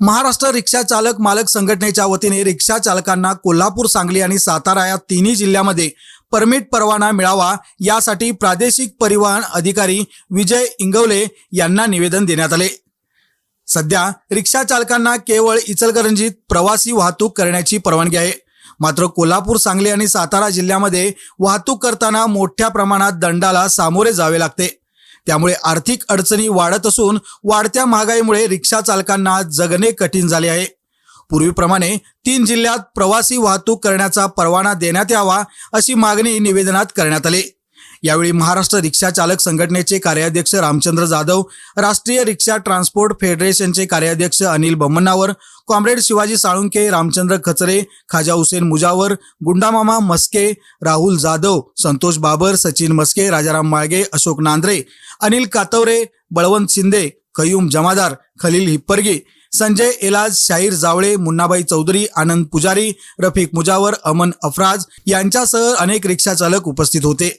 महाराष्ट्र रिक्षा चालक मालक संघटनेच्या वतीने रिक्षा चालकांना कोल्हापूर सांगली आणि सातारा या तिन्ही जिल्ह्यामध्ये परमिट परवाना मिळावा यासाठी प्रादेशिक परिवहन अधिकारी विजय इंगवले यांना निवेदन देण्यात आले. सध्या रिक्षा चालकांना केवळ इचलकरंजीत प्रवासी वाहतूक करण्याची परवानगी आहे. मात्र कोल्हापूर सांगली आणि सातारा जिल्ह्यामध्ये वाहतूक करताना मोठ्या प्रमाणात दंडाला सामोरे जावे लागते. त्यामुळे आर्थिक अडचणी वाढत असून वाढत्या महागाईमुळे रिक्षा चालकांना जगणे कठीण झाले आहे. पूर्वीप्रमाणे तीन जिल्ह्यात प्रवासी वाहतूक करण्याचा परवाना देण्यात यावा अशी मागणी निवेदनात करण्यात आली. यावेळी महाराष्ट्र रिक्षा चालक संघटनेचे कार्याध्यक्ष रामचंद्र जाधव राष्ट्रीय रिक्षा ट्रान्सपोर्ट फेडरेशनचे कार्याध्यक्ष अनिल बमन्नावर कॉम्रेड शिवाजी साळुंके रामचंद्र खचरे खाजा हुसेन मुजावर गुंडामामा मस्के राहुल जाधव संतोष बाबर सचिन मस्के राजाराम माळगे अशोक नांद्रे अनिल कातवरे बळवंत शिंदे कयूम जमादार खलील हिप्परगे संजय एलाज शाहीर जावळे मुन्नाबाई चौधरी आनंद पुजारी रफिक मुजावर अमन अफराज यांच्यासह अनेक रिक्षा चालक उपस्थित होते.